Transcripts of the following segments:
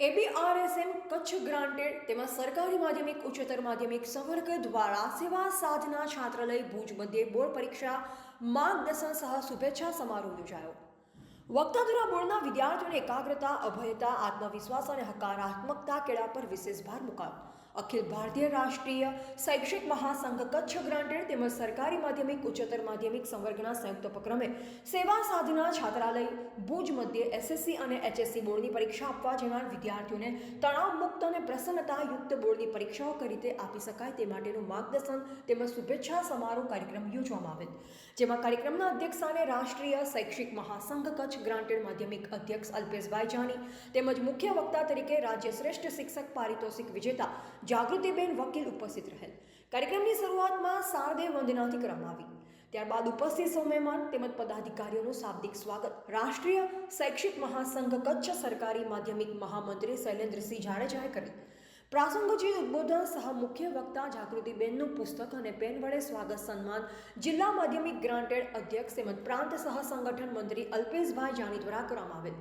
એબીઆરએસએમ Kutch granted તેમજ સરકારી માધ્યમિક, ઉચ્ચતર માધ્યમિક સંવર્ગ દ્વારા સેવા સાધના છાત્રાલય ભુજ મધ્યે બોર્ડ પરીક્ષા માર્ગદર્શન સહ શુભેચ્છા સમારોહ યોજાયો. વક્તાધરા બોર્ડના વિદ્યાર્થીઓને એકાગ્રતા, અભયતા, આત્મવિશ્વાસ અને હકારાત્મકતા કેળા પર વિશેષ ભાર મુકાયો. અખિલ ભારતીય રાષ્ટ્રીય શૈક્ષિક મહાસંઘ કચ્છ ગ્રાન્ટેડ તેમજ સરકારી માધ્યમિક, ઉચ્ચતર માધ્યમિક સંવર્ગના સંયુક્ત ઉપક્રમે સેવા સાધના છાત્રાલય, ભુજ મધ્યે એસએસસી અને એચએસસી બોર્ડની પરીક્ષા આપવા જનાર વિદ્યાર્થીઓને તણાવ મુક્ત અને પ્રસન્નતાયુક્ત બોર્ડની પરીક્ષાઓ કઈ રીતે આપી શકાય તે માટેનું માર્ગદર્શન તેમજ શુભેચ્છા સમારોહ કાર્યક્રમ યોજવામાં આવેલ. જેમાં કાર્યક્રમના અધ્યક્ષસ્થાને રાષ્ટ્રીય શૈક્ષિક મહાસંઘ કચ્છ ગ્રાન્ટેડ માધ્યમિક અધ્યક્ષ અલ્પેશભાઈ જાની તેમજ મુખ્ય વક્તા તરીકે રાજ્ય શ્રેષ્ઠ શિક્ષક પારિતોષિક વિજેતા જાગૃતિબેન વકીલ ઉપસ્થિત રહેલ. કાર્યક્રમની શરૂઆતમાં શારદેવ વંદનાથી કરવામાં આવી. ત્યારબાદ ઉપસ્થિત સૌ મહેમાન તેમજ પદાધિકારીઓનું શાબ્દિક સ્વાગત. રાષ્ટ્રીય શૈક્ષિક મહાસંઘ કચ્છ સરકારી માધ્યમિક મહામંત્રી શૈલેન્દ્રસિંહ જાડેજાએ કર્યું પ્રાસંગોચિત ઉદ્બોધન, સહ મુખ્ય વક્તા જાગૃતિબેનનું પુસ્તક અને પેન વડે સ્વાગત સન્માન, જિલ્લા માધ્યમિક ગ્રાન્ટેડ અધ્યક્ષ તેમજ પ્રાંત સહ સંગઠન મંત્રી અલ્પેશભાઈ જાની દ્વારા કરવામાં આવેલ.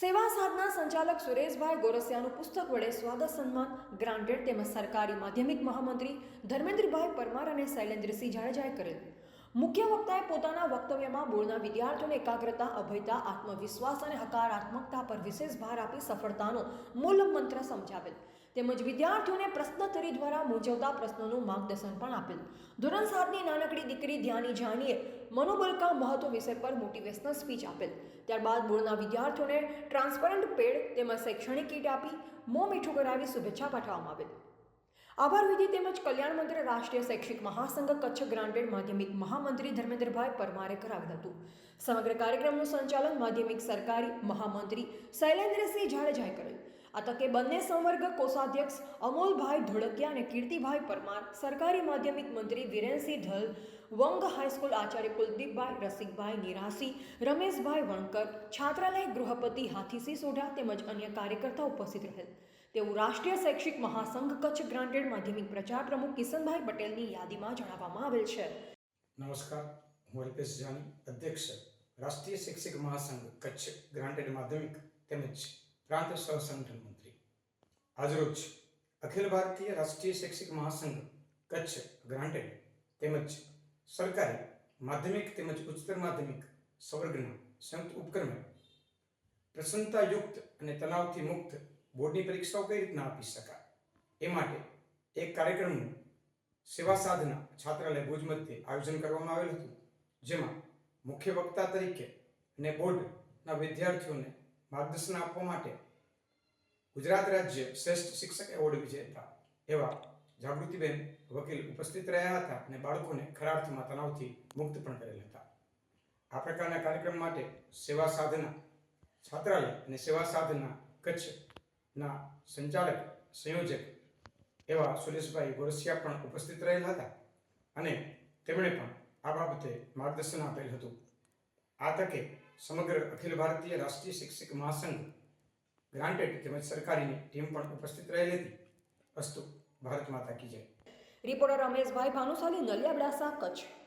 સેવા સાધના સંચાલક સુરેશભાઈ ગોરસિયાનું પુસ્તક વડે સ્વાગત સન્માન, ગ્રાન્ટેડ તેમજ સરકારી માધ્યમિક મહામંત્રી ધર્મેન્દ્રભાઈ પરમાર અને શૈલેન્દ્રસિંહ જાડેજાએ કરેલ. મુખ્ય વક્તાએ પોતાના વક્તવ્યમાં બોર્ડના વિદ્યાર્થીઓને એકાગ્રતા, અભયતા, આત્મવિશ્વાસ અને હકારાત્મકતા પર વિશેષ ભાર આપી સફળતાનો મૂળ મંત્ર સમજાવેલ. તેમજ વિદ્યાર્થીઓને પ્રશ્નોત્તરી દ્વારા મૂંઝવતા પ્રશ્નોનું માર્ગદર્શન પણ આપેલ. ધોરણ સાતની નાનકડી દીકરી ધ્યાની જાનીએ મનોબળ કા મહત્વ વિષય પર મોટિવેશનલ સ્પીચ આપેલ. ત્યારબાદ બોર્ડના વિદ્યાર્થીઓને ટ્રાન્સપરન્ટ પેડ તેમજ શૈક્ષણિક કીટ આપી મોં મીઠું કરાવી શુભેચ્છા પાઠવવામાં આવેલ. આભાર વિધિ તેમજ કલ્યાણ મંત્રી રાષ્ટ્રીય શૈક્ષિક મહાસંઘ કચ્છ ગ્રાન્ટેડ માધ્યમિક મહામંત્રી ધર્મેન્દ્રભાઈ પરમારે કરાવ્યું હતું. સમગ્ર કાર્યક્રમનું સંચાલન માધ્યમિક સરકારી મહામંત્રી શૈલેન્દ્રસિંહ જાડેજાએ કરેલ. આ તકે બંને સંવર્ગ કોષાધ્યક્ષ અમોલભાઈ ધોળકિયા અને કીર્તિભાઈ પરમાર, સરકારી માધ્યમિક મંત્રી વિરેનસિંહ ધલ વંગ હાઈસ્કૂલ આચાર્ય કુલદીપભાઈ રસિકભાઈ નિરાસી, રમેશભાઈ વણકર, છાત્રાલય ગૃહપતિ હાથીસિંહ સોઢા તેમજ અન્ય કાર્યકર્તા ઉપસ્થિત રહેલ. તેવું રાષ્ટ્રીય શૈક્ષિક મહાસંઘ કચ્છ ગ્રાન્ટેડ માધ્યમિક પ્રચાર પ્રમુખ કિશનભાઈ પટેલની યાદીમાં જણાવવામાં આવેલ છે. નમસ્કાર, હું અલ્પેશ જાની, અધ્યક્ષ રાષ્ટ્રીય શૈક્ષિક મહાસંઘ કચ્છ ગ્રાન્ટેડ માધ્યમિક તેમજ પ્રાંત સંગઠન મંત્રી. આજરોજ અખિલ ભારતીય રાષ્ટ્રીય શૈક્ષિક મહાસંઘ, કચ્છ ગ્રાન્ટેડ તેમજ સરકારી માધ્યમિક તેમજ ઉચ્ચતર માધ્યમિક સવર્ગના સંયુક્ત ઉપક્રમે પ્રસન્નતાયુક્ત અને તણાવથી મુક્ત બોર્ડની પરીક્ષાઓ કઈ રીતના આપી શકાય? એ માટે એક કાર્યક્રમનું સેવા સાધના છાત્રાલય ભુજ મધ્યે આયોજન કરવામાં આવેલ હતું, જેમાં મુખ્ય વક્તા તરીકે અને બોર્ડના વિદ્યાર્થીઓને માર્ગદર્શન આપવા માટે ગુજરાત રાજ્ય શ્રેષ્ઠ શિક્ષક એવોર્ડ વિજેતા એવા જાગૃતિબેન વકીલ ઉપસ્થિત રહ્યા હતા અને બાળકોને ખરા અર્થમાં તણાવથી મુક્ત પણ કરેલ હતા. આ પ્રકારના કાર્યક્રમ માટે સેવા સાધના છાત્રાલય અને સેવા સાધના કચ્છના સંચાલક, સંયોજક એવા સુરેશભાઈ ગોરસિયા પણ ઉપસ્થિત રહેલા હતા અને તેમણે પણ આ બાબતે માર્ગદર્શન આપેલ હતું. આ તકે સમગ્ર અખિલ ભારતીય રાષ્ટ્રીય શિક્ષક મહાસંઘ ગ્રાન્ટેડ તેમજ સરકારીની ટીમ પણ ઉપસ્થિત રહેલી હતી. અસ્તુ, ભારત માતા કી જય. રિપોર્ટર રમેશભાઈ ભાનુશાલી, નલિયા કચ્છ.